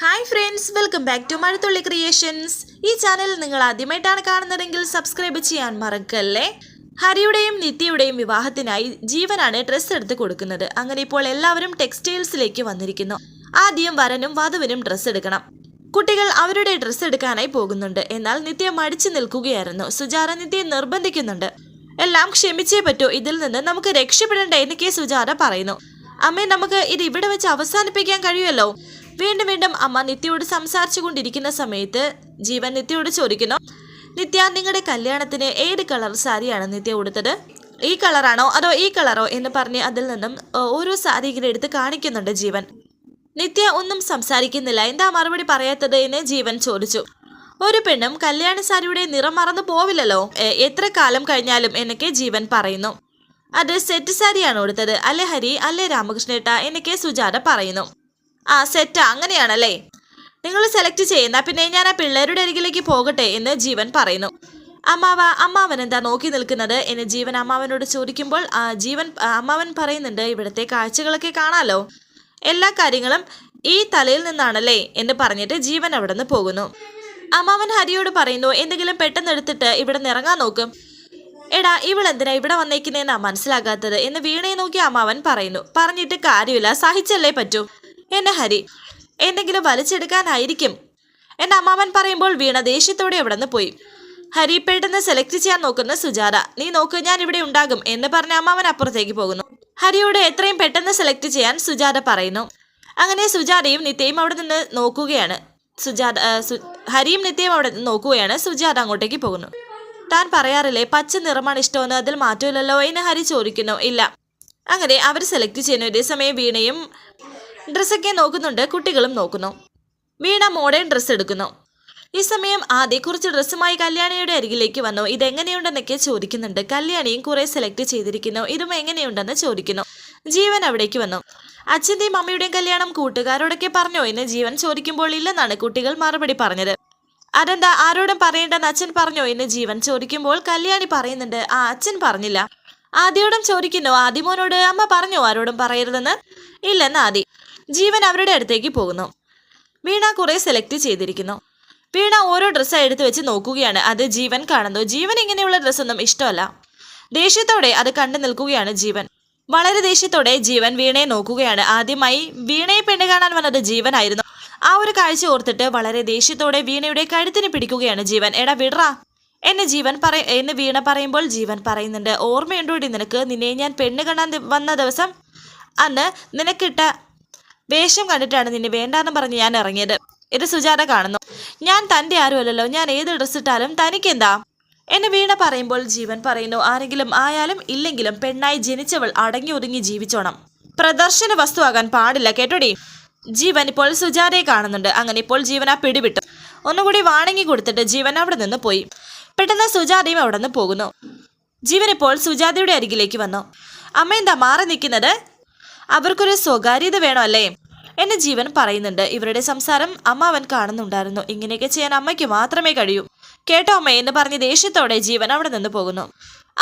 Hi friends welcome back to Mazhathulli creations ഈ channel നിങ്ങൾ ആദ്യമായിട്ടാണ് കാണുന്നതെങ്കിൽ സബ്സ്ക്രൈബ് ചെയ്യാൻ മറക്കല്ലേ? ഹരിയുടെയും നിത്യയുടെയും വിവാഹത്തിനായി ജീവനാണ് ഡ്രസ്സ് എടുത്ത് കൊടുക്കുന്നത്. അങ്ങനെ ഇപ്പോൾ എല്ലാവരും ടെക്സ്റ്റൈൽസിലേക്ക് വന്നിരിക്കുന്നു. ആദ്യം വരനും വധുവിനും ഡ്രസ്സ് എടുക്കണം. കുട്ടികൾ അവരുടെ ഡ്രസ്സ് എടുക്കാനായി പോകുന്നുണ്ട്. എന്നാൽ നിത്യ മടിച്ചു നിൽക്കുകയായിരുന്നു. സുജാര നിത്യയെ നിർബന്ധിക്കുന്നുണ്ട്. എല്ലാം ക്ഷമിച്ചേ പറ്റൂ. ഇതിൽ നിന്ന് നമുക്ക് രക്ഷപ്പെടേണ്ട എന്നൊക്കെ സുജാര പറയുന്നു. അമ്മേ നമുക്ക് ഇത് ഇവിടെ വെച്ച് അവസാനിപ്പിക്കാൻ കഴിയുമല്ലോ? വീണ്ടും വീണ്ടും അമ്മ നിത്യയോട് സംസാരിച്ചു കൊണ്ടിരിക്കുന്ന സമയത്ത് ജീവൻ നിത്യയോട് ചോദിക്കുന്നു നിത്യ നിങ്ങളുടെ കല്യാണത്തിന് ഏത് കളർ സാരിയാണ് നിത്യ ഉടുത്തത്? ഈ കളറാണോ അതോ ഈ കളറോ? എന്ന് പറഞ്ഞ് അതിൽ നിന്നും ഓരോ സാരി ഇങ്ങനെ എടുത്ത് കാണിക്കുന്നുണ്ട് ജീവൻ. നിത്യ ഒന്നും സംസാരിക്കുന്നില്ല. എന്താ മറുപടി പറയാത്തത്? എന്ന് ജീവൻ ചോദിച്ചു. ഒരു പെണ്ണും കല്യാണ സാരിയുടെ നിറം മറന്നു പോവില്ലല്ലോ. എത്ര കാലം കഴിഞ്ഞാലും എന്നൊക്കെ ജീവൻ പറയുന്നു. അത് സെറ്റ് സാരിയാണ് കൊടുത്തത് അല്ലെ ഹരി? അല്ലെ രാമകൃഷ്ണേട്ട? എന്നൊക്കെ സുജാത പറയുന്നു. ആ സെറ്റ് അങ്ങനെയാണല്ലേ? നിങ്ങൾ സെലക്ട് ചെയ്യുന്ന പിന്നെ ഞാൻ ആ പിള്ളേരുടെ അരികിലേക്ക് പോകട്ടെ എന്ന് ജീവൻ പറയുന്നു. അമ്മാവ അമ്മാവൻ എന്താ നോക്കി നിൽക്കുന്നത്? എന്ന് ജീവൻ അമ്മാവനോട് ചോദിക്കുമ്പോൾ ജീവൻ അമ്മാവൻ പറയുന്നുണ്ട് ഇവിടുത്തെ കാഴ്ചകളൊക്കെ കാണാലോ? എല്ലാ കാര്യങ്ങളും ഈ തലയിൽ നിന്നാണല്ലേ? എന്ന് പറഞ്ഞിട്ട് ജീവൻ അവിടെ നിന്ന് പോകുന്നു. അമ്മാവൻ ഹരിയോട് പറയുന്നു എന്തെങ്കിലും പെട്ടെന്ന് എടുത്തിട്ട് ഇവിടെ നിന്ന് ഇറങ്ങാൻ നോക്കും. എടാ ഇവളെന്തിനാ ഇവിടെ വന്നേക്കുന്നതെന്നാ മനസ്സിലാകാത്തത്? എന്ന് വീണയെ നോക്കി അമ്മാവൻ പറയുന്നു. പറഞ്ഞിട്ട് കാര്യമില്ല സഹിച്ചല്ലേ പറ്റൂ. എന്നെ ഹരി എന്തെങ്കിലും വലിച്ചെടുക്കാനായിരിക്കും. എന്റെ അമ്മാവൻ പറയുമ്പോൾ വീണ ദേഷ്യത്തോടെ അവിടെ നിന്ന് പോയി. ഹരി പെട്ടെന്ന് സെലക്ട് ചെയ്യാൻ നോക്കുന്ന സുജാത നീ നോക്ക് ഞാൻ ഇവിടെ ഉണ്ടാകും എന്ന് പറഞ്ഞ അമ്മാവൻ അപ്പുറത്തേക്ക് പോകുന്നു. ഹരിയോട് എത്രയും പെട്ടെന്ന് സെലക്ട് ചെയ്യാൻ സുജാത പറയുന്നു. അങ്ങനെ സുജാതയും നിത്യയും അവിടെ നിന്ന് നോക്കുകയാണ്. സുജാത ഹരിയും നിത്യയും അവിടെ നിന്ന് നോക്കുകയാണ്. സുജാത അങ്ങോട്ടേക്ക് പോകുന്നു. താൻ പറയാറില്ലേ പച്ച നിറമാണ് ഇഷ്ടമെന്ന് അതിൽ മാറ്റമില്ലല്ലോ എന്ന് ഹരി ചോദിക്കുന്നു. ഇല്ല. അങ്ങനെ അവർ സെലക്ട് ചെയ്യുന്നു ഇതേസമയം വീണയും ഡ്രസ്സൊക്കെ നോക്കുന്നുണ്ട് കുട്ടികളും നോക്കുന്നു. വീണ മോഡേൺ ഡ്രസ്സ് എടുക്കുന്നു. ഈ സമയം ആദ്യ കുറച്ച് ഡ്രസ്സുമായി കല്യാണിയുടെ അരികിലേക്ക് വന്നു. ഇതെങ്ങനെയുണ്ടെന്നൊക്കെ ചോദിക്കുന്നുണ്ട്. കല്യാണിയും കുറെ സെലക്ട് ചെയ്തിരിക്കുന്നു. ഇതും എങ്ങനെയുണ്ടെന്ന് ചോദിക്കുന്നു. ജീവൻ അവിടേക്ക് വന്നു. അച്ഛന്റെയും അമ്മയുടെയും കല്യാണം കൂട്ടുകാരോടൊക്കെ പറഞ്ഞോ എന്ന് ജീവൻ ചോദിക്കുമ്പോൾ ഇല്ലെന്നാണ് കുട്ടികൾ മറുപടി പറഞ്ഞത്. അതെന്താ ആരോടും പറയേണ്ടെന്ന് അച്ഛൻ പറഞ്ഞോ എന്ന് ജീവൻ ചോദിക്കുമ്പോൾ കല്യാണി പറയുന്നുണ്ട് ആ അച്ഛൻ പറഞ്ഞില്ല. ആദ്യോടും ചോദിക്കുന്നു ആദിമോനോട് അമ്മ പറഞ്ഞോ ആരോടും പറയരുതെന്ന്? ഇല്ലെന്ന് ആദി. ജീവൻ അവരുടെ അടുത്തേക്ക് പോകുന്നു. വീണ കുറെ സെലക്ട് ചെയ്തിരിക്കുന്നു. വീണ ഓരോ ഡ്രസ്സ് എടുത്ത് വെച്ച് നോക്കുകയാണ്. അത് ജീവൻ കാണുന്നു. ജീവൻ ഇങ്ങനെയുള്ള ഡ്രസ്സൊന്നും ഇഷ്ടമല്ല. ദേഷ്യത്തോടെ അത് കണ്ടു നിൽക്കുകയാണ് ജീവൻ. വളരെ ദേഷ്യത്തോടെ ജീവൻ വീണയെ നോക്കുകയാണ്. ആദ്യമായി വീണയെ പെണ്ണ് കാണാൻ വന്നത് ജീവനായിരുന്നു. ആ ഒരു കാഴ്ച ഓർത്തിട്ട് വളരെ ദേഷ്യത്തോടെ വീണയുടെ കഴുത്തിന് പിടിക്കുകയാണ് ജീവൻ. എടാ വിടറ. എന്നെ ജീവൻ പറ എന്ന് വീണ പറയുമ്പോൾ ജീവൻ പറയുന്നുണ്ട്. ഓർമ്മയുണ്ടോടി നിനക്ക്? നിന്നെ ഞാൻ പെണ്ണ് കാണാൻ വന്ന ദിവസം അന്ന് നിനക്കിട്ട വേഷം കണ്ടിട്ടാണ് നിന്നെ വേണ്ടാന്ന് പറഞ്ഞ് ഞാൻ ഇറങ്ങിയത്. ഇത് സുജാത കാണുന്നു. ഞാൻ തന്റെ ആരുമല്ലല്ലോ. ഞാൻ ഏത് ഡ്രസ് ഇട്ടാലും തനിക്കെന്താ? എന്നെ വീണ പറയുമ്പോൾ ജീവൻ പറയുന്നു. ആരെങ്കിലും ആയാലും ഇല്ലെങ്കിലും പെണ്ണായി ജനിച്ചവൾ അടങ്ങി ഒതുങ്ങി ജീവിച്ചോണം. പ്രദർശന വസ്തുവാകാൻ പാടില്ല കേട്ടോടി? ജീവൻ ഇപ്പോൾ സുജാതയെ കാണുന്നുണ്ട്. അങ്ങനെ ഇപ്പോൾ ജീവൻ ആ പിടിവിട്ടു. ഒന്നുകൂടി വാണങ്ങി കൊടുത്തിട്ട് ജീവൻ അവിടെ നിന്ന് പോയി. പെട്ടെന്ന് സുജാതയും അവിടെ നിന്ന് പോകുന്നു. ജീവൻ ഇപ്പോൾ സുജാതയുടെ അരികിലേക്ക് വന്നു. അമ്മ എന്താ മാറി നിൽക്കുന്നത്? അവർക്കൊരു സ്വകാര്യത വേണോ അല്ലേ എന്നെ ജീവൻ പറയുന്നുണ്ട്. ഇവരുടെ സംസാരം അമ്മ അവൻ കാണുന്നുണ്ടായിരുന്നു. ഇങ്ങനെയൊക്കെ ചെയ്യാൻ അമ്മയ്ക്ക് മാത്രമേ കഴിയൂ. കേട്ടോ അമ്മ എന്ന് പറഞ്ഞ് ദേഷ്യത്തോടെ ജീവൻ അവിടെ നിന്ന് പോകുന്നു.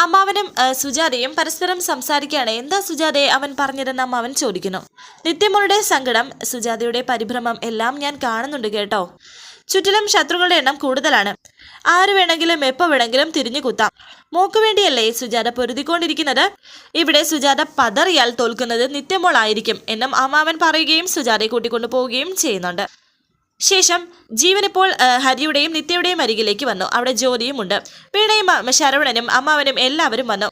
അമ്മാവനും സുജാതയും പരസ്പരം സംസാരിക്കുകയാണ്. എന്താ സുജാതയെ അവൻ പറഞ്ഞതെന്ന് അമ്മാവൻ ചോദിക്കുന്നു. നിത്യമോളുടെ സങ്കടം സുജാതയുടെ പരിഭ്രമം എല്ലാം ഞാൻ കാണുന്നുണ്ട് കേട്ടോ. ചുറ്റിലും ശത്രുക്കളുടെ എണ്ണം കൂടുതലാണ്. ആര് വേണമെങ്കിലും എപ്പോൾ വേണമെങ്കിലും തിരിഞ്ഞു കുത്താം. മോക്ക് വേണ്ടിയല്ലേ സുജാത പൊരുതിക്കൊണ്ടിരിക്കുന്നത്? ഇവിടെ സുജാത പതറിയാൽ തോൽക്കുന്നത് നിത്യമോളായിരിക്കും എന്നും അമ്മാവൻ പറയുകയും സുജാതയെ കൂട്ടിക്കൊണ്ടു പോവുകയും ചെയ്യുന്നുണ്ട്. ശേഷം ജീവൻ ഇപ്പോൾ ഹരിയുടെയും നിത്യയുടെയും അരികിലേക്ക് വന്നു. അവിടെ ജോലിയും ഉണ്ട്. വീണയും ശരവണനും അമ്മാവനും എല്ലാവരും വന്നു.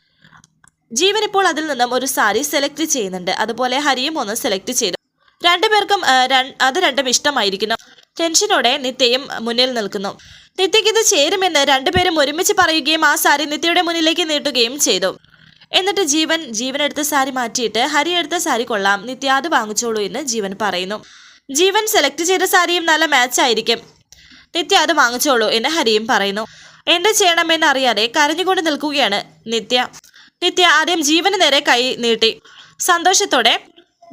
ജീവൻ ഇപ്പോൾ അതിൽ നിന്നും ഒരു സാരി സെലക്ട് ചെയ്യുന്നുണ്ട്. അതുപോലെ ഹരിയും ഒന്ന് സെലക്ട് ചെയ്തു. രണ്ടുപേർക്കും അത് രണ്ടും ഇഷ്ടമായിരിക്കുന്നു. ടെൻഷനോടെ നിത്യയും മുന്നിൽ നിൽക്കുന്നു. നിത്യയ്ക്ക് ഇത് ചേരുമെന്ന് രണ്ടുപേരും ഒരുമിച്ച് പറയുകയും ആ സാരി നിത്യയുടെ മുന്നിലേക്ക് നീട്ടുകയും ചെയ്തു. എന്നിട്ട് ജീവൻ ജീവൻ എടുത്ത സാരി മാറ്റിയിട്ട് ഹരി എടുത്ത സാരി കൊള്ളാം. നിത്യ അത് വാങ്ങിച്ചോളൂ എന്ന് ജീവൻ പറയുന്നു. ജീവൻ സെലക്ട് ചെയ്ത സാരിയും നല്ല മാച്ച് ആയിരിക്കും. നിത്യ അത് വാങ്ങിച്ചോളൂ എന്ന് ഹരിയും പറയുന്നു. എന്ത് ചെയ്യണമെന്ന് അറിയാതെ കരഞ്ഞുകൊണ്ട് നിൽക്കുകയാണ് നിത്യ. നിത്യ ആദ്യം ജീവന് നേരെ കൈ നീട്ടി. സന്തോഷത്തോടെ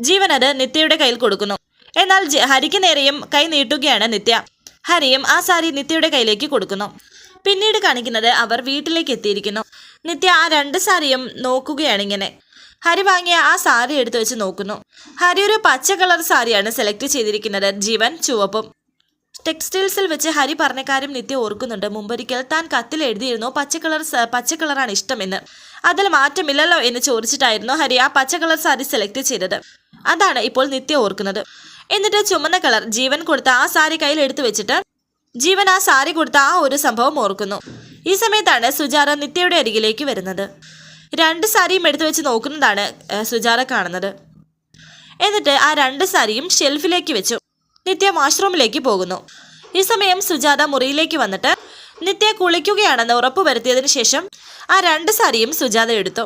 ജീവൻ അത് നിത്യയുടെ കയ്യിൽ കൊടുക്കുന്നു. എന്നാൽ ഹരിക്ക് നേരെയും കൈ നീട്ടുകയാണ് നിത്യ. ഹരിയും ആ സാരി നിത്യയുടെ കയ്യിലേക്ക് കൊടുക്കുന്നു. പിന്നീട് കാണിക്കുന്നത് അവർ വീട്ടിലേക്ക് എത്തിയിരിക്കുന്നു. നിത്യ ആ രണ്ട് സാരിയും നോക്കുകയാണ് ഇങ്ങനെ. ഹരി വാങ്ങിയ ആ സാരി എടുത്തു വെച്ച് നോക്കുന്നു. ഹരി ഒരു പച്ച കളർ സാരിയാണ് സെലക്ട് ചെയ്തിരിക്കുന്നത്. ജീവൻ ചുവപ്പും. ടെക്സ്റ്റൈൽസിൽ വെച്ച് ഹരി പറഞ്ഞ കാര്യം നിത്യ ഓർക്കുന്നുണ്ട്. മുമ്പൊരിക്കൽ താൻ കത്തിൽ എഴുതിയിരുന്നു പച്ച കളർ പച്ച കളറാണ് ഇഷ്ടമെന്ന്. അതിൽ മാറ്റമില്ലല്ലോ എന്ന് ചോദിച്ചിട്ടായിരുന്നു ഹരി ആ പച്ച കളർ സാരി സെലക്ട് ചെയ്തത്. അതാണ് ഇപ്പോൾ നിത്യ ഓർക്കുന്നത്. എന്നിട്ട് ചുമന്ന കളർ ജീവൻ കൊടുത്ത ആ സാരി കയ്യിൽ എടുത്തു വെച്ചിട്ട് ജീവൻ ആ സാരി കൊടുത്ത ആ ഒരു സംഭവം ഓർക്കുന്നു. ഈ സമയത്താണ് സുജാത നിത്യയുടെ അരികിലേക്ക് വരുന്നത്. രണ്ട് സാരിയും എടുത്തു വെച്ച് നോക്കുന്നതാണ് സുജാറ കാണുന്നത്. എന്നിട്ട് ആ രണ്ട് സാരിയും ഷെൽഫിലേക്ക് വെച്ചു. നിത്യ വാഷ്റൂമിലേക്ക് പോകുന്നു. ഈ സമയം സുജാത മുറിയിലേക്ക് വന്നിട്ട് നിത്യ കുളിക്കുകയാണെന്ന് ഉറപ്പുവരുത്തിയതിനു ശേഷം ആ രണ്ട് സാരിയും സുജാത എടുത്തു.